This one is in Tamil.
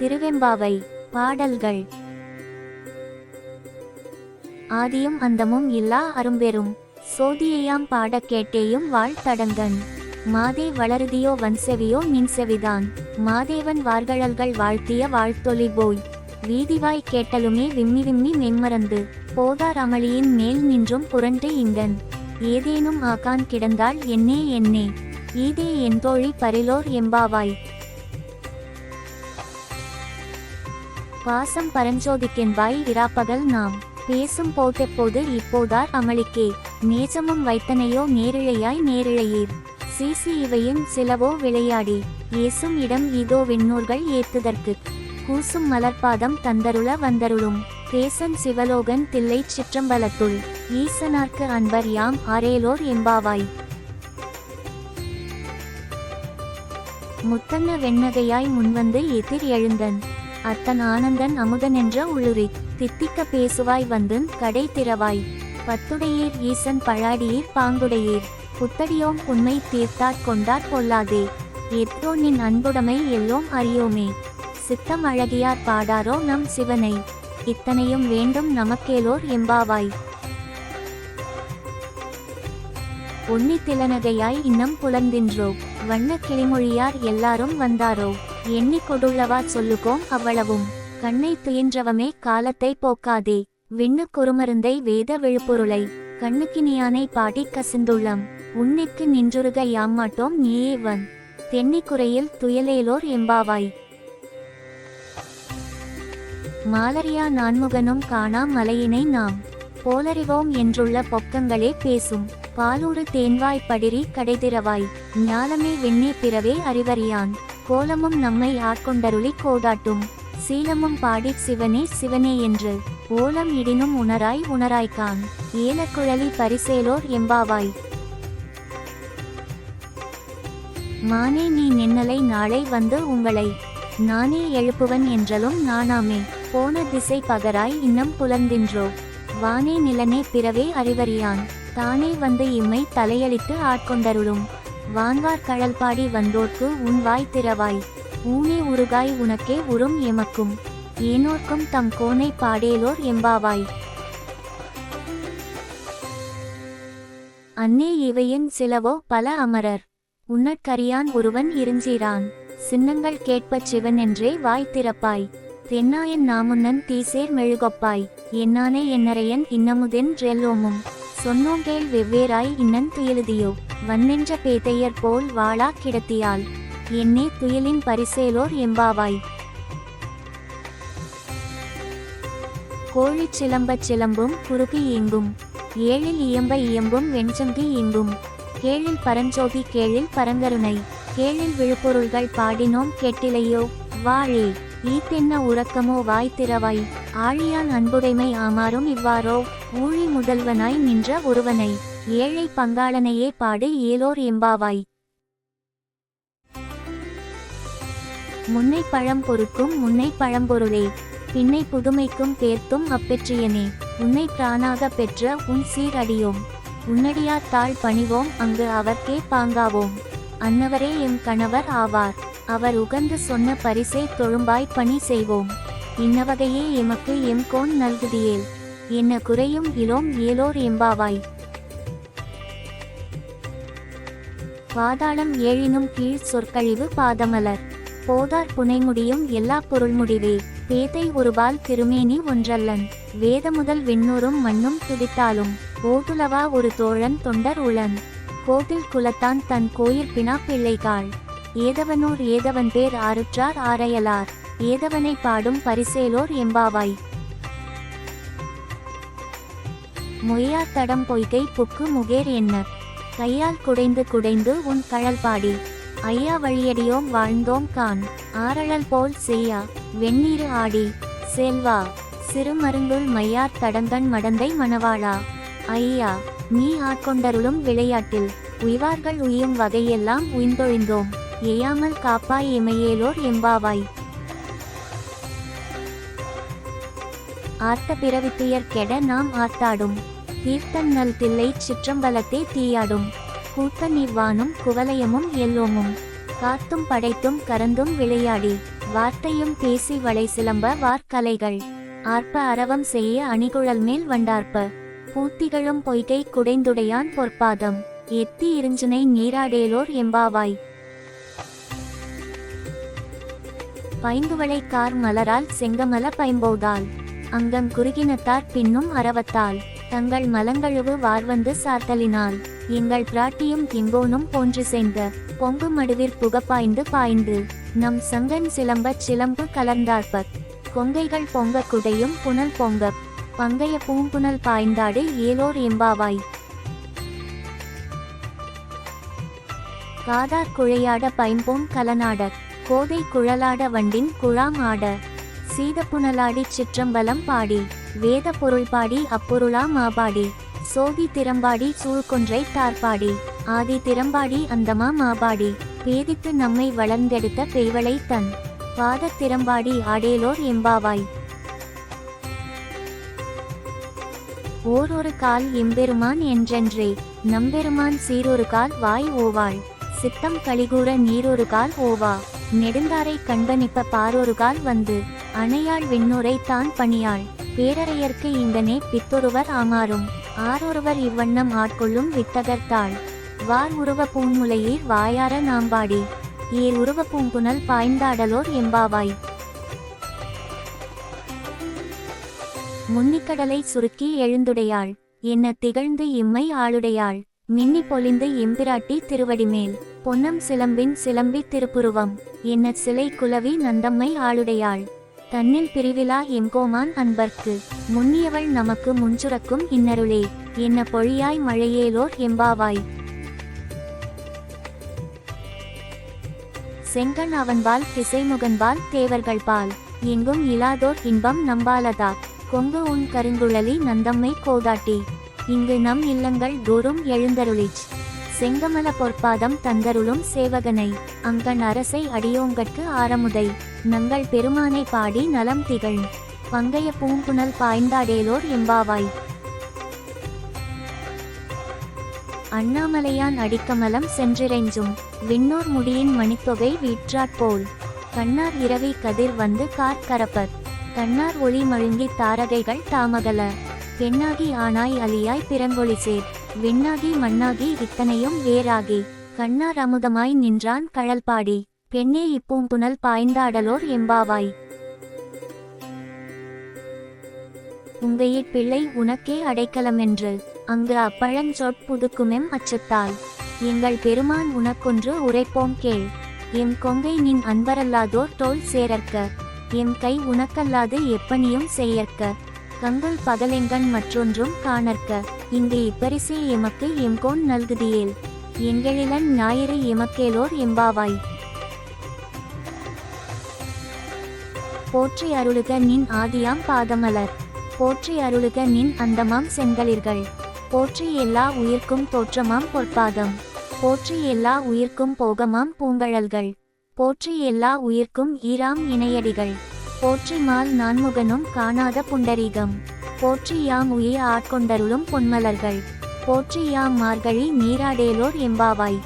திருவெம்பாவை பாடல்கள். ஆதியும் அந்தமும் இல்லா அரும்பெரும். சோதியையாம் பாடக் கேட்டேயும் வாழ்த்தடங்கன் மாதே வளருதியோ வன்செவியோ மின்செவிதான். மாதேவன் வார்கழல்கள் வாழ்த்திய வாழ்த்தொலி போய். வீதிவாய் கேட்டலுமே விம்மி விம்மி மென்மறந்து. போதார் அமளியின் மேல் நின்றும் புரண்டு இங்கன். ஏதேனும் ஆகான் கிடந்தால் என்னே என்னே. ஈதே என் தோழி பரிலோர் எம்பாவாய். பாசம் பரஞ்சோதிக்கென்பாய் இராப்பகல் நாம். பேசும் போதெப்போது இப்போதார் அமளிக்கே. நேசமும் வைத்தனையோ நேரிழையாய் நேரிழையீர் சீசி இவையும் சிலவோ விளையாடி. ஏசும் இடம் இதோ விண்ணூர்கள் ஏத்துதற்கு. கூசும் மலர்பாதம் தந்தருள வந்தருளும். பேசன் சிவலோகன் தில்லைச் சிற்றம்பலத்துள். ஈசனார்க்கு அன்பர் யாம் அரேலோர் எம்பாவாய். முத்தன்ன வெண்ணகையாய் முன்வந்து எதிர் எழுந்தன். அத்தன் ஆனந்தன் அமுதனென்ற உள்ளுரி. தித்திக்க பேசுவாய் வந்தன் கடை திறவாய். பத்துடையீர் ஈசன் பழாடியீர் பாங்குடையீர். புத்தடியோம் உண்மை தீர்த்தாற் கொண்டாற் கொள்ளாதே எத்தோ நின் அன்புடைமை எல்லோம் அறியோமே. சித்தம் அழகியார் பாடாரோ நம் சிவனை. இத்தனையும் வேண்டும் நமக்கேலோர் எம்பாவாய். உன்னி திலனகையாய் இன்னம் புலந்தின்றோ. வண்ண கிளிமொழியார் எல்லாரும் வந்தாரோ. எண்ணி கொடுள்ளவா சொல்லுகோம் அவ்வளவும். கண்ணை துயின்றவமே காலத்தை போக்காதே. விண்ணு குறுமருந்தை வேத விழுப்புருளை. கண்ணுக்கினியானை பாடி கசிந்துள்ளம். உன்னிக்கு நின்றுருக யாமாட்டோம் நீயே வன். தென்னிக்குறையில் துயலேலோர் எம்பாவாய். மாலரியா நான்முகனும் காணா மலையினை நாம். போலறிவோம் என்றுள்ள பொக்கங்களே பேசும். பாலூறு தேன்வாய் படிரி கடைதிரவாய். ஞாலமே வெண்ணே பிறவே அறிவறியான். கோலமும் நம்மை ஆட்கொண்டருளி கோதாட்டும். சீலமும் பாடிச் சிவனே சிவனே என்று. ஓலம் இடினும் உணராய் உணராய்கான். ஏலக்குழலி பரிசேலோர் எம்பாவாய். மானே நீ நின்னலை நாளை வந்து உங்களை. நானே எழுப்புவன் என்றலும் நானாமே. போன திசை பகராய் இன்னம் புலந்தின்றோ வானே நிலனே பிறவே அறிவறியான். தானே வந்து இம்மை தலையளித்து ஆட்கொண்டருளும். வான்வார் கழல் பாடி வந்தோர்க்கு உன் வாய் திறவாய். ஊனே உருகாய் உனக்கே உறும் எமக்கும். ஏனோர்க்கும் தம் கோனை பாடேலோர் எம்பாவாய். அன்னே இவையின் சிலவோ பல அமரர். உன்னற்கரியான் ஒருவன் இருஞ்சீரான். சின்னங்கள் கேட்பச் சிவன் என்றே வாய் திறப்பாய். தென்னாயன் நாமுன்னன் தீசேர் மெழுகொப்பாய். என்னானே என்னரையன் இன்னமுதென் ரெல்லோமும். சொன்னோங்கேள் வெவ்வேறாய் இன்னன் துயலுதியோ. வன்னென்ற பேதையர் போல் வாளா கிடத்தியால் என்னே துயலின் பரிசேலோர் எம்பாவாய். கோழிச் சிலம்பச் சிலம்பும் குறுகி இயங்கும். ஏழில் இயம்ப இயம்பும் வெண்சங்கி இயங்கும். கேழில் பரஞ்சோதி கேழில் பரங்கருணை. கேழில் விழுப்பொருள்கள் பாடினோம் கேட்டிலையோ. வாழே ஈத்தென்ன உறக்கமோ வாய் திறவாய். ஆழியான் அன்புடைமை ஆமாறும் இவ்வாறோ. ஊழி முதல்வனாய் நின்ற ஒருவனை. ஏழை பங்காளனையே பாடு ஏலோர் எம்பாவாய். முன்னை பழம் பொறுக்கும் முன்னை பழம்பொருளே பின்னை புதுமைக்கும் பேர்த்தும் அப்பெற்றியனே உன்னை பிரானாக பெற்ற உன் சீரடியோம் உன்னடியார் தாழ் பணிவோம் அங்கு அவர்க்கே பாங்காவோம். அன்னவரே எம் கணவர் ஆவார் அவர் உகந்து சொன்ன பரிசை தொழும்பாய் பணி செய்வோம். இன்னவகையே எமக்கு எம் கோன் நல்குதியேல் என்ன குறையும் இலோம் ஏலோர் எம்பாவாய். பாதாளம் ஏழினும் கீழ் சொற்கழிவு பாதமலர். போதார் புனைமுடியும் எல்லா பொருள் முடிவே பேதை ஒருபால் திருமேனி ஒன்றல்லன். வேத முதல் விண்ணூரும் மண்ணும் துடித்தாலும் ஓதுலவா ஒரு தோழன் தொண்டர் உளன். கோட்டில் குலத்தான் தன் கோயில் பினா பிள்ளைகாள். ஏதவனூர் ஏதவன் பேர் ஆறுற்றார் ஆரையலார். ஏதவனை பாடும் பரிசேலோர் எம்பாவாய். மொய்யார் தடம் பொய்கை புக்கு முகேர் என்ன கையால் குடைந்து குடைந்து உன் கழல் பாடி. ஐயா வழியடியோம் வாழ்ந்தோம் கான். ஆரழல் போல் செய்யா. வெந்நீரு ஆடி. செல்வா சிறுமருங்குள் மையார் தடங்கன் மடந்தை மணவாளா. ஐயா நீ ஆட்கொண்டருளும் விளையாட்டில். உய்வார்கள் உயும் வகையெல்லாம் உய்ந்தொழிந்தோம். எய்யாமல் காப்பாய் எமையேலோர் எம்பாவாய். ஆர்த்த பிறவித்துயர் கெட நாம் ஆர்த்தாடும். தீர்த்தன் நல் தில்லை சிற்றம்பலத்தே தீயாடும். கூத்தன் இவ்வானும் குவலயமும் எல்லோமும். காத்தும் படைத்தும் கரந்தும் விளையாடி. வார்த்தையும் பேசி வளை சிலம்ப வார்க்கலைகள். ஆர்ப்ப அரவம் செய்ய அணிகுழல் மேல் வண்டார்ப்ப. பூத்திகளும் பொய்கை குடைந்துடையான் பொற்பாதம். எத்தி இருஞ்சினை நீராடேலோர் எம்பாவாய். பைந்துவளை கார் மலரால் செங்கமல பைம்போதால் அங்கம் குறுகினத்தார் பின்னும் அறவத்தால் தங்கள் மலங்கழுவு வார்வந்து சார்த்தலினால் எங்கள் பிராட்டியும் கிங்கோனும் போன்று சென்ற பொங்கு மடுவிற் புகப்பாய்ந்து பாய்ந்து நம் சங்கன் சிலம்பச் சிலம்பு கலர்ந்தார்ப்ப கொங்கைகள் பொங்க குடையும் புனல் பொங்க பங்கைய பூங்குணல் பாய்ந்தாடு ஏலோர் எம்பாவாய். காதார் குழையாட பைம்போம் கலநாட கோதை குழலாட வண்டின் குழாம் ஆட சீதப்புனலாடிச் சிற்றம்பலம் பாடி. வேத பொருள் பாடி அப்பொருளா மாபாடி சோதி திறம்பாடி சூழ்கொன்றை தார்பாடி. ஆதி திறம்பாடி அந்தமா மாபாடி பேதித்து நம்மை வளர்ந்தெடுத்த பெய்வளை தன். பாத திறம்பாடி ஆடேலோர் எம்பாவாய். ஓரொரு கால் எம்பெருமான் என்றென்றே. நம்பெருமான் சீரொரு கால் வாய் ஓவாள். சித்தம் கலிகூற நீரொரு கால் ஓவா. நெடுந்தாரை கண்பனிப்ப பாரொரு கால் வந்து. அணையாள் விண்ணுரை தான் பணியாள். பேரறையர்க்கு இங்கனே பித்தொருவர் ஆமாறும். ஆரொருவர் இவ்வண்ணம் ஆட்கொள்ளும் வித்தகர்த்தாள் வார் உருவ பூன்முலையீர் வாயார நாம்பாடி. ஏர் உருவ பூங்குணல் பாய்ந்தாடலோர் எம்பாவாய். முன்னிக்கடலை சுருக்கி எழுந்துடையாள். என்ன திகழ்ந்து இம்மை ஆளுடையாள். மின்னி பொலிந்து எம்பிராட்டி திருவடிமேல். பொன்னம் சிலம்பின் சிலம்பி திருப்புருவம். என்ன சிலை குலவி நந்தம்மை ஆளுடையாள். தன்னில் பிரிவிலா எங்கோமான் அன்பர்க்கு. முன்னியவள் நமக்கு முஞ்சுரக்கும் இன்னருளே. என்ன பொழியாய் மழையேலோர் எம்பாவாய். செங்கன் அவன்பால் திசைமுகன்பால் தேவர்கள் பால் எங்கும் இலாதோர் இன்பம் நம்பாலதா. கொங்கு உன் கருங்குழலி நந்தம்மை கோதாட்டி. இங்கு நம் இல்லங்கள் தோறும் எழுந்தருளிச். செங்கமல பொற்பாதம் தந்தருளும் சேவகனை. அங்கன் அரசை அடியோங்கட்கு ஆரமுதை. நங்கள் பெருமானை பாடி நலம் திகழ். பங்கைய பூங்குணல் பாய்ந்தாடேலோர் எம்பாவாய். அண்ணாமலையான் அடிக்கமலம் சென்றிறைஞ்சும். விண்ணோர் முடியின் மணித்தொகை வீற்றாற்போல் கண்ணார் இரவி கதிர் வந்து கார்கரப்பர் கண்ணார் ஒளி மழுங்கி தாரகைகள் தாமகல. பெண்ணாகி ஆனாய் அலியாய் பிறங்கொழி சேர். விண்ணாகி மண்ணாகி இத்தனையும் வேறாகி. கண்ணார் அமுதமாய் நின்றான் கழல்பாடி. பெண்ணே இப்பூம்புணல் பாய்ந்தாடலோர் எம்பாவாய். உங்கையிற் பிள்ளை உனக்கே அடைக்கலமென்று. அங்கு அப்பழஞ்சொற் புதுக்குமெம் அச்சத்தால் எங்கள் பெருமான் உனக்கொன்று உரைப்போம் கேள். எம் கொங்கை நின் அன்பரல்லாதோர் தோல் சேரற்க எம் கை உனக்கல்லாது எப்பணியும் செய்யற்க. கங்கள் பகலெங்கண் மற்றொன்றும் காணற்க. இங்கு இப்பரிசே எமக்கு எம்கோன் நல்குதியேல். எங்களிலன் ஞாயிறு எமக்கேலோர் எம்பாவாய். போற்றி அருளுக நின் ஆதியாம் பாதமலர். போற்றி அருளுக நின் அந்தமாம் செங்கலிர்கள் போற்றி எல்லா உயிர்க்கும் தோற்றமாம் பொற்பாதம். போற்றி எல்லா உயிர்க்கும் போகமாம் பூங்கழல்கள். போற்றி எல்லா உயிர்க்கும் ஈராம் இணையடிகள். போற்றி மால் நான்முகனும் காணாத புண்டரீகம். போற்றி யாம் உயிர் ஆட்கொண்டருளும் பொன்மலர்கள். போற்றி யாம் மார்கழி நீராடேலோர் எம்பாவாய்.